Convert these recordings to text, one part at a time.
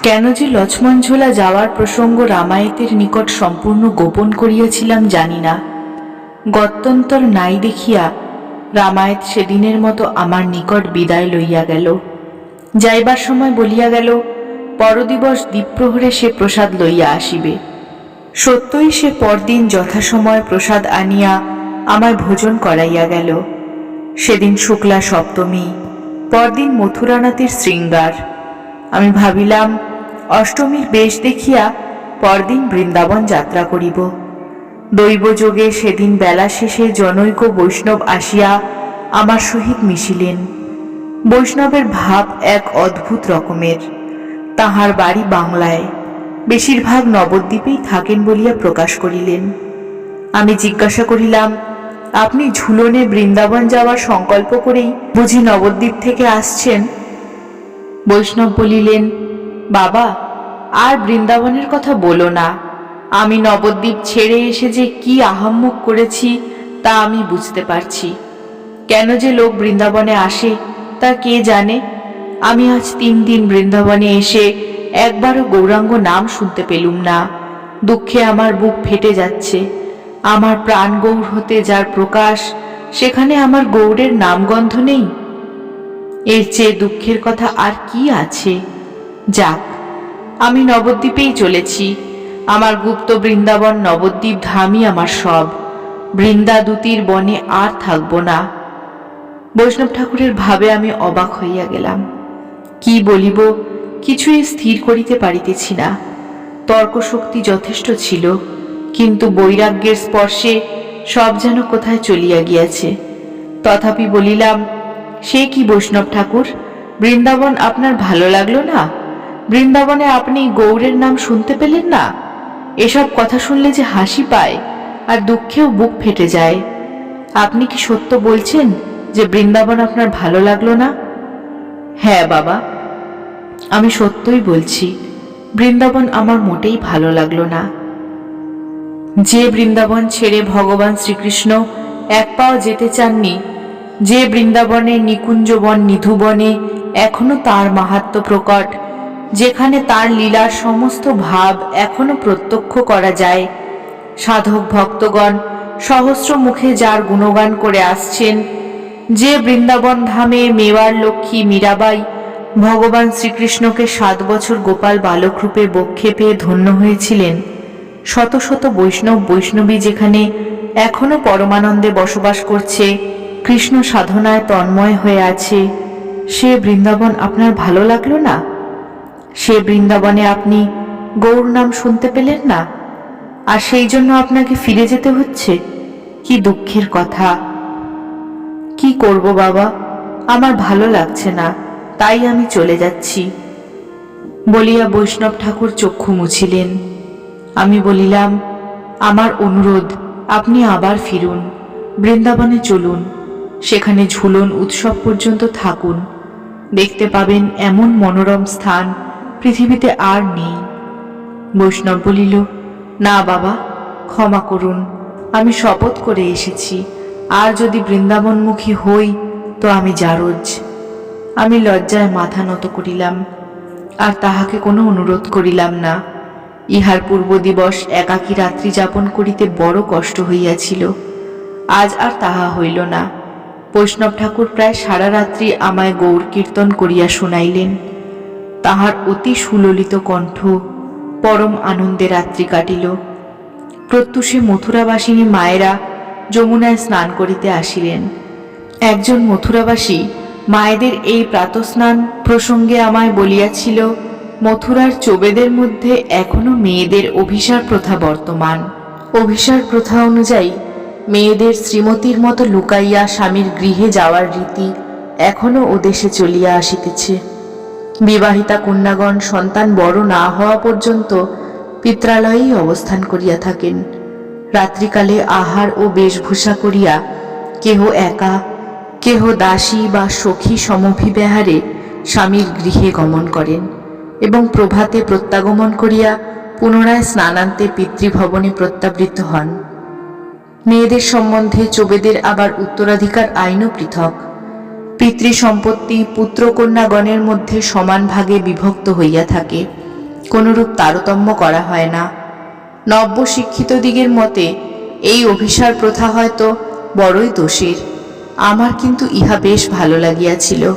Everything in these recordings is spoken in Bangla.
কেন যে লক্ষ্মণ ঝোলা যাওয়ার প্রসঙ্গ রামায়তের নিকট সম্পূর্ণ গোপন করিয়াছিলাম জানি না। গত্যন্তর নাই দেখিয়া রামায়ত সেদিনের মতো আমার নিকট বিদায় লইয়া গেল। যাইবার সময় বলিয়া গেল, পরদিবস দ্বীপ্রহরে সে প্রসাদ লইয়া আসিবে। সত্যই সে পরদিন যথাসময় প্রসাদ আনিয়া আমায় ভোজন করাইয়া গেল। সেদিন শুক্লা সপ্তমী, পরদিন মথুরানাথের শৃঙ্গার। আমি ভাবিলাম, অষ্টমীর বেশ দেখিয়া পরদিন বৃন্দাবন যাত্রা করিব। দৈবযোগে সেদিন বেলা শেষে জনৈক বৈষ্ণব আসিয়া আমার সহিত মিশিলেন। বৈষ্ণবের ভাব এক অদ্ভুত রকমের। তাহার বাড়ি বাংলায়। বেশিরভাগ নবদ্বীপেই থাকেন বলিয়া প্রকাশ করিলেন। আমি জিজ্ঞাসা করিলাম, আপনি ঝুলনে বৃন্দাবন যাওয়ার সংকল্প করেই বুঝি নবদ্বীপ থেকে আসছেন? বৈষ্ণব বলিলেন, বাবা, আর বৃন্দাবনের কথা বলো না। আমি নবদ্বীপ ছেড়ে এসে যে কি আহাম্মক করেছি, তা আমি বুঝতে পারছি। কেন যে লোক বৃন্দাবনে আসে, তা কে জানে? আমি আজ তিন দিন বৃন্দাবনে এসে একবারও গৌরাঙ্গ নাম শুনতে পেলুম না। দুঃখে আমার বুক ফেটে যাচ্ছে। আমার প্রাণ গৌর হতে যার প্রকাশ, সেখানে আমার গৌরের নামগন্ধ নেই? এর চেয়ে দুঃখের কথা আর কি আছে? যাক, আমি নবদ্বীপেই চলেছি। আমার গুপ্ত বৃন্দাবন, নবদ্বীপ ধামই আমার সব। বৃন্দাদুতির বনে আর থাকব না। বৈষ্ণব ঠাকুরের ভাবে আমি অবাক হইয়া গেলাম। কি বলিব, কিছুই স্থির করিতে পারিতেছি না। তর্কশক্তি যথেষ্ট ছিল, কিন্তু বৈরাগ্যের স্পর্শে সব যেন কোথায় চলিয়া গিয়াছে। তথাপি বলিলাম সে কি বৈষ্ণব ঠাকুর? বৃন্দাবন আপনার ভালো লাগল না? বৃন্দাবনে আপনি গৌরের নাম শুনতে পেলেন না? এসব কথা শুনলে যে হাসি পায় আর দুঃখেও বুক ফেটে যায়। আপনি কি সত্য বলছেন যে বৃন্দাবন আপনার ভালো লাগল না? হ্যাঁ বাবা, আমি সত্যই বলছি, বৃন্দাবন আমার মোটেই ভালো লাগল না। যে বৃন্দাবন ছেড়ে ভগবান শ্রীকৃষ্ণ এক পাও যেতে চাননি যে বৃন্দাবনের নিকুঞ্জবন নিধুবনে এখনও তার মাহাত্ম প্রকট, যেখানে তার লীলার সমস্ত ভাব এখনও প্রত্যক্ষ করা যায়। সাধক ভক্তগণ, সহস্র মুখে যার গুণগান করে আসছেন, যে বৃন্দাবন ধামে মেওয়ার লক্ষ্মী মীরাবাই ভগবান শ্রীকৃষ্ণকে সাত বছর গোপাল বালক রূপে বক্ষে পেয়ে ধন্য হয়েছিলেন। শত শত বৈষ্ণব বৈষ্ণবী যেখানে এখনও পরমানন্দে বসবাস করছে কৃষ্ণ সাধনায় তন্ময় হয়ে আছে। সে বৃন্দাবন আপনার ভালো লাগল না? সে বৃন্দাবনে আপনি গৌর নাম শুনতে পেলেন না? আর সেই জন্য আপনাকে ফিরে যেতে হচ্ছে? কি দুঃখের কথা। কি করব বাবা? আমার ভালো লাগছে না, তাই আমি চলে যাচ্ছি। বলিয়া বৈষ্ণব ঠাকুর চক্ষু মুছিলেন। আমি বলিলাম, আমার অনুরোধ, আপনি আবার ফিরুন। বৃন্দাবনে চলুন। সেখানে ঝুলন উৎসব পর্যন্ত থাকুন। দেখতে পাবেন এমন মনোরম স্থান, পৃথিবীতে আর নেই। বৈষ্ণব বলিল, না বাবা, ক্ষমা করুন, আমি শপথ করে এসেছি। আর যদি বৃন্দাবনমুখী হই, তো আমি জারজ। আমি লজ্জায় মাথা নত করিলাম, আর তাহাকে কোনো অনুরোধ করিলাম না। ইহার পূর্ব দিবস একাকী রাত্রি যাপন করিতে বড় কষ্ট হইয়াছিল। আজ আর তাহা হইল না। বৈষ্ণব ঠাকুর প্রায় সারা রাত্রি আমায় গৌর কীর্তন করিয়া শুনাইলেন। তাহার অতি সুললিত কণ্ঠ পরম আনন্দে রাত্রি কাটিল। প্রত্যুষে মথুরাবাসিনী মায়েরা যমুনায় স্নান করিতে আসিলেন। একজন মথুরাবাসী মায়েদের এই প্রাতস্নান প্রসঙ্গে আমায় বলিয়াছিল, মথুরার চোবেদের মধ্যে এখনও মেয়েদের অভিসার প্রথা বর্তমান। অভিসার প্রথা অনুযায়ী মেয়েদের শ্রীমতীর মতো লুকাইয়া স্বামীর গৃহে যাওয়ার রীতি এখনও ও দেশে চলিয়া আসিতেছে। বিবাহিতা কন্যাগণ সন্তান বড় না হওয়া পর্যন্ত পিত্রালয়েই অবস্থান করিয়া থাকেন। রাত্রিকালে আহার ও বেশভূষা করিয়া কেহ একা, কেহ দাসী বা সখী সমভিব্যাহারে স্বামীর গৃহে গমন করেন এবং প্রভাতে প্রত্যাগমন করিয়া পুনরায় স্নানান্তে পিতৃভবনে প্রত্যাবৃত হন। মেয়েদের সম্বন্ধে চোবেদের আবার উত্তরাধিকার আইনও পৃথক। পিতৃ সম্পত্তি পুত্রকন্যাগণের মধ্যে সমান ভাগে বিভক্ত হইয়া থাকে। কোনরূপ তারতম্য করা হয় না। নব্য শিক্ষিত দিগের মতে, এই অভিসার প্রথা হয়তো বড়ই দোষের। আমার কিন্তু ইহা বেশ ভালো লাগিয়াছিল।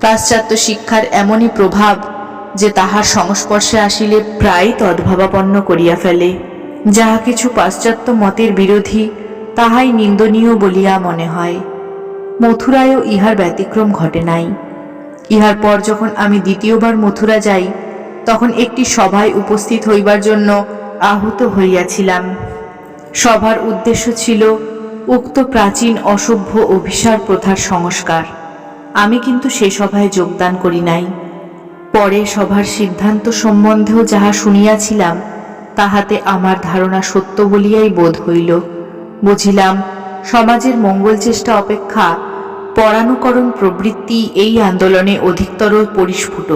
পাশ্চাত্য শিক্ষার এমনই প্রভাব যে তাহার সংস্পর্শে আসিলে প্রায় তদ্ভাবাপন্ন করিয়া ফেলে। যাহা কিছু পাশ্চাত্য মতের বিরোধী, তাহাই নিন্দনীয় বলিয়া মনে হয়। মথুরায়ও ইহার ব্যতিক্রম ঘটে নাই। ইহার পর যখন আমি দ্বিতীয়বার মথুরা যাই, তখন একটি সভায় উপস্থিত হইবার জন্য আহত হইয়াছিলাম। সভার উদ্দেশ্য ছিল উক্ত প্রাচীন অসভ্য অভিসার প্রথার সংস্কার। আমি কিন্তু সে সভায় যোগদান করি নাই। পরে সভার সিদ্ধান্ত সম্বন্ধেও যাহা শুনিয়াছিলাম তাহাতে আমার ধারণা সত্য বলিয়াই বোধ হইল। বুঝিলাম, সমাজের মঙ্গল চেষ্টা অপেক্ষা পরানুকরণ প্রবৃত্তি এই আন্দোলনে অধিকতর পরিস্ফুট।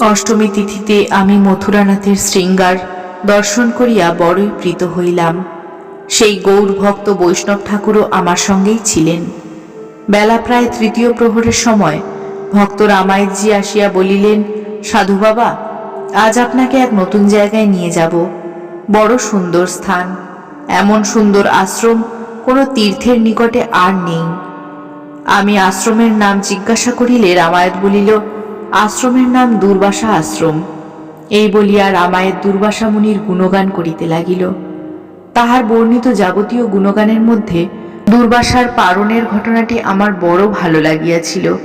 অষ্টমী তিথিতে আমি মথুরানাথের শৃঙ্গার দর্শন করিয়া বড়ই প্রীত হইলাম। সেই গৌর ভক্ত বৈষ্ণব ঠাকুরও আমার সঙ্গেই ছিলেন। বেলা প্রায় তৃতীয় প্রহরের সময় ভক্ত রামায়তজি আসিয়া বলিলেন, সাধু বাবা আজ আপনাকে এক নতুন জায়গায় নিয়ে যাব। বড় সুন্দর স্থান, এমন সুন্দর আশ্রম কোনো তীর্থের নিকটে আর নেই। আমি আশ্রমের নাম জিজ্ঞাসা করিলে রামায়ত বলিল, আশ্রমের নাম দুর্বাসা আশ্রম। এই বলিয়া রামায়ত দুর্বাসা মুনির গুণগান করিতে লাগিল। তাহার বর্ণিত যাবতীয় গুণগানের মধ্যে দুর্বাসার পারণের ঘটনাটি আমার বড় ভালো লাগিয়াছিল।